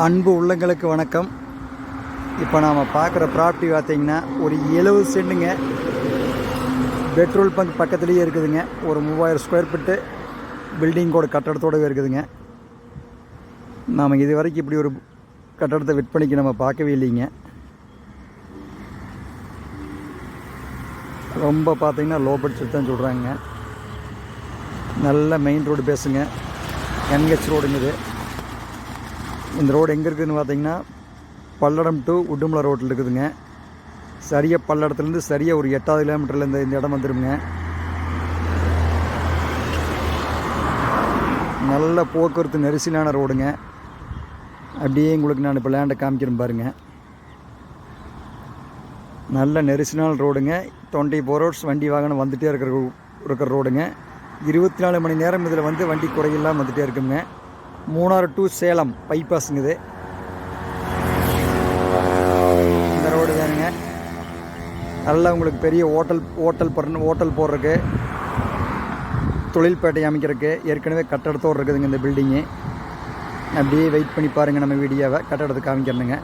அன்பு உள்ளங்களுக்கு வணக்கம். இப்போ நாம் பார்க்குற ப்ராப்பர்ட்டி பார்த்தீங்கன்னா ஒரு எழுபது சென்ட்டுங்க பெட்ரோல் பங்க் பக்கத்துலேயே இருக்குதுங்க. ஒரு மூவாயிரம் ஸ்கொயர் ஃபீட்டு பில்டிங்கோட கட்டடத்தோடவே இருக்குதுங்க. நாம் இது வரைக்கும் இப்படி ஒரு கட்டடத்தை விற்பனைக்கு நம்ம பார்க்கவே இல்லைங்க. ரொம்ப பார்த்தீங்கன்னா லோ பட்ஜெட் தான் சொல்கிறாங்க நல்ல மெயின் ரோடு பேசுங்க. என்ஹெச் ரோடுங்குது இந்த ரோடு எங்கே இருக்குதுன்னு பார்த்தீங்கன்னா பல்லடம் டு உடுமலை ரோட்டில் இருக்குதுங்க. சரியாக பல்லடத்துலேருந்து சரியாக ஒரு எட்டாவது கிலோமீட்டரில் இந்த இந்த இடம் வந்துருங்க. நல்ல போக்குவரத்து நெரிசலான ரோடுங்க. அப்படியே உங்களுக்கு நான் இப்போ லேண்டை காமிக்கிறேன் பாருங்க. நல்ல நெரிசலான ரோடுங்க. டுவெண்ட்டி ஃபோர் ஹவர்ஸ் வண்டி வாகனம் வந்துகிட்டே இருக்கிற இருக்கிற ரோடுங்க. இருபத்தி நாலு மணி நேரம் இதில் வந்து வண்டி குறையில்லாம வந்துகிட்டே இருக்குங்க. மூணாறு டு சேலம் பைபாஸுங்க இது இந்த ரோடு தானுங்க. நல்லா உங்களுக்கு பெரிய ஹோட்டல் ஹோட்டல் போடுற ஹோட்டல் போடுறதுக்கு தொழில்பேட்டை அமைக்கிறதுக்கு ஏற்கனவே கட்டடத்தோடு இருக்குதுங்க இந்த பில்டிங்கு அப்படியே வெயிட் பண்ணி பாருங்கள் நம்ம வீடியோவை கட்டடத்துக்கு காமிக்கிறனுங்க.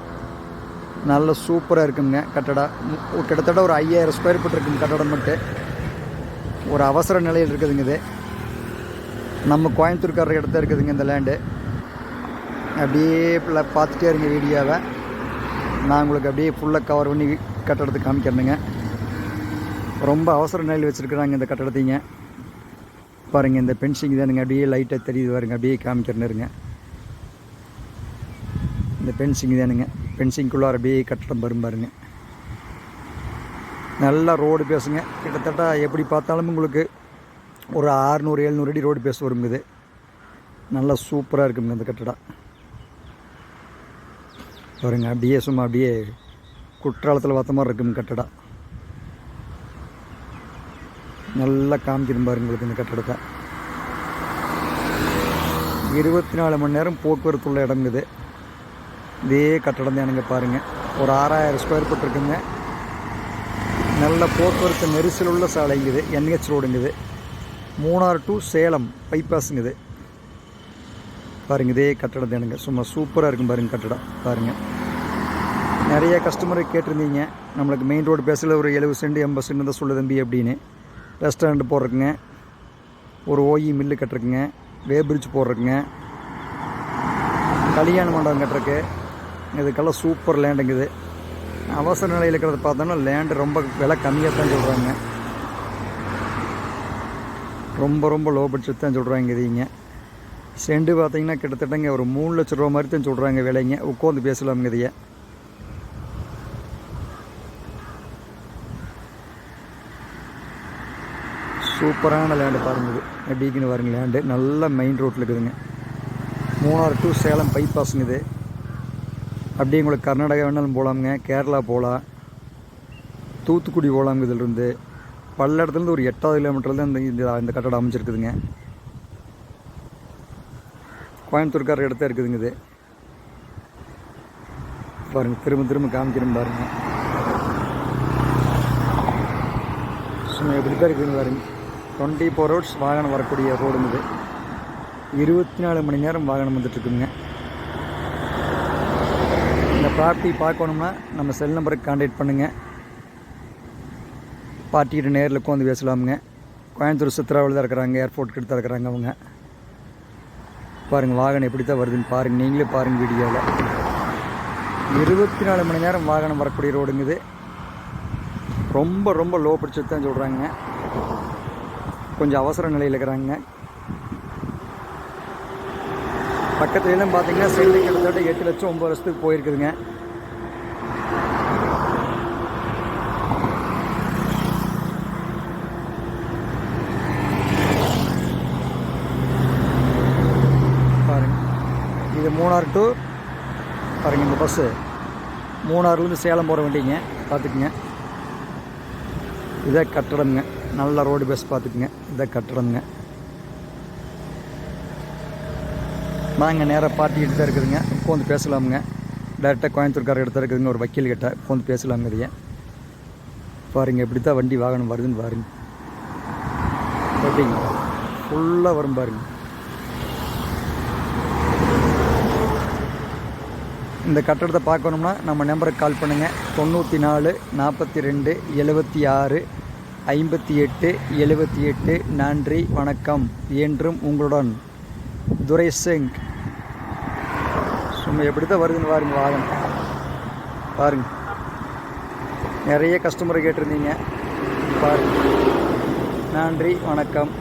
நல்ல சூப்பராக இருக்குங்க கட்டடம் கிட்டத்தட்ட ஒரு ஐயாயிரம் ஸ்கொயர் ஃபீட் இருக்குங்க கட்டடம் மட்டும். ஒரு அவசர நிலையில் இருக்குதுங்க இது. நம்ம கோயம்புத்தூர்காரர் இடத்துல இருக்குதுங்க இந்த லேண்டு அப்படியே ஃபுல்லாக பார்த்துட்டே இருங்க வீடியோவை. நான் உங்களுக்கு அப்படியே ஃபுல்லாக கவர் பண்ணி கட்டடத்தை காமிக்கிறேனுங்க. ரொம்ப அவசர நிலையில் வச்சுருக்குறாங்க இந்த கட்டடத்தைங்க. பாருங்கள் இந்த பென்சிங் தானுங்க அப்படியே லைட்டாக தெரியுது பாருங்க அப்படியே காமிக்கிறேன்னு இருங்க இந்த பென்சிங் தானுங்க பென்சிங்குள்ளார அப்படியே கட்டடம் வரும் பாருங்க. நல்லா ரோடு பேசுங்க. கிட்டத்தட்ட எப்படி பார்த்தாலும் உங்களுக்கு ஒரு ஆறுநூறு எழுநூறு அடி ரோடு பேச வருங்குது நல்லா சூப்பராக இருக்குங்க இந்த கட்டடம். பாருங்க அப்படியே சும்மா அப்படியே குற்றாலத்தில் பார்த்த மாதிரி இருக்கும் கட்டடம் நல்லா காமிக்கணும் பாருங்க உங்களுக்கு இந்த கட்டடத்தை. இருபத்தி நாலு மணி நேரம் போக்குவரத்து உள்ள இடம் இது. இதே கட்டடம் தான் எனக்கு பாருங்கள் ஒரு ஆறாயிரம் ஸ்கொயர் ஃபீட் இருக்குங்க. நல்ல போக்குவரத்து நெரிசல் உள்ள சாலைங்குது என்ஹெச் ரோடுங்குது மூணார் டு சேலம் பைபாஸுங்குது பாருங்க இதே கட்டடம் தானுங்க. சும்மா சூப்பராக இருக்கும் பாருங்கள் கட்டடம். பாருங்கள் நிறைய கஸ்டமரை கேட்டிருந்தீங்க. நம்மளுக்கு மெயின் ரோடு பேசல ஒரு எழுபது சென்ட் எண்பது சென்ட் தான் சொல்லு தம்பி அப்படின்னு. ரெஸ்டாரண்ட் போடுறதுக்குங்க. ஒரு ஓஇ மில்லு கட்டுறதுக்குங்க. வே பிரிட்ஜ் போடுறதுக்குங்க. கல்யாண மண்டபம் கட்டுறக்கு இதுக்கெல்லாம் சூப்பர் லேண்டுங்குது அவசர நிலையில் இருக்கிறத பார்த்தோன்னா லேண்டு ரொம்ப விலை கம்மியாக தான் சொல்கிறாங்க ரொம்ப ரொம்ப லோ பட்ஜெட் தான் சொல்கிறாங்க இதுங்க. செண்டு பார்த்தீங்கன்னா கிட்டத்தட்டங்க ஒரு மூணு லட்ச ரூபா மாதிரி தான் சொல்கிறாங்க விலைங்க. உட்காந்து பேசலாமுங்க இதைய சூப்பரான லேண்டு பாருங்க இது. பாருங்க லேண்டு நல்ல மெயின் ரோட்டில் இருக்குதுங்க. மூணாறு டு சேலம் பைபாஸுங்க இது. அப்படியே உங்களுக்கு கர்நாடகா வேணாலும் போகலாமுங்க கேரளா போகலாம் தூத்துக்குடி போகலாங்க இதிலிருந்து பல்லடத்துலேருந்து ஒரு எட்டாவது கிலோமீட்டரில் தான் இந்த இந்த கட்டடம் அமைச்சிருக்குதுங்க கோயம்புத்தூர்கார இடத்த இருக்குதுங்க இது பாருங்க திரும்ப திரும்ப காமிக்கிறேன் பாருங்க. சும்மா எப்படி தான் இருக்குதுங்க பாருங்க. டுவெண்ட்டி ஃபோர் ஹவர்ஸ் வாகனம் வரக்கூடிய ரோடுங்க இது இருபத்தி நாலு மணி நேரம் வாகனம் வந்துட்டுருக்குங்க இந்த ப்ராப்பர்ட்டி பார்க்கணும்னா நம்ம செல் நம்பருக்கு கான்டாக்ட் பண்ணுங்கள் பார்ட்டிகிட்ட நேரில் உட்காந்து பேசலாமுங்க. கோயம்புத்தூர் சித்திராவில் தான் இருக்கிறாங்க ஏர்போர்ட் கிட்ட தான் இருக்கிறாங்க அவங்க. பாருங்கள் வாகனம் எப்படி தான் வருதுன்னு பாருங்கள் நீங்களே பாருங்கள் வீடியோவில் இருபத்தி நாலு மணி நேரம் வாகனம் வரக்கூடிய ரோடுங்குது. ரொம்ப ரொம்ப லோ பிடிச்சது தான் சொல்கிறாங்க கொஞ்சம் அவசர நிலையில் இருக்கிறாங்க. பக்கத்துலலாம் பார்த்தீங்கன்னா செல்லு கிட்டத்தட்ட எட்டு லட்சம் ஒம்பது லட்சத்துக்கு போயிருக்குதுங்க பாருங்க இது மூணார் டு. பாருங்க இந்த பஸ்ஸு மூணாறுலேருந்து சேலம் போகிற வண்டிங்க பார்த்துக்குங்க. இதை கட்டடம்ங்க நல்ல ரோடு பஸ் பார்த்துக்குங்க. இதை கட்டடம்ங்க நாங்கள் நேராக பார்ட்டிக்கிட்டு தான் இருக்குதுங்க. உட்காந்து பேசலாமுங்க. டேரெக்டாக கோயம்புத்தூர்கார இடத்துல இருக்குதுங்க. ஒரு வக்கீல் கிட்ட உட்காந்து பேசலாமுங்க இதைய பாருங்கள் எப்படி தான் வண்டி வாகனம் வருதுன்னு பாருங்க. எப்படிங்க? ஃபுல்லாக வரும் பாருங்கள் இந்த கட்டடத்தை பார்க்கணும்னா நம்ம நம்பருக்கு கால் பண்ணுங்கள் தொண்ணூற்றி நாலு நாற்பத்தி ரெண்டு எழுபத்தி ஆறு ஐம்பத்தி எட்டு எழுபத்தி எட்டு நன்றி வணக்கம். என்றும் உங்களுடன் துரை சிங் சும்மா எப்படி தான் வருதுன்னு பாருங்க வாகனம் பாருங்க. நிறைய கஸ்டமரை கேட்டிருந்தீங்க. பாருங்க. நன்றி வணக்கம்.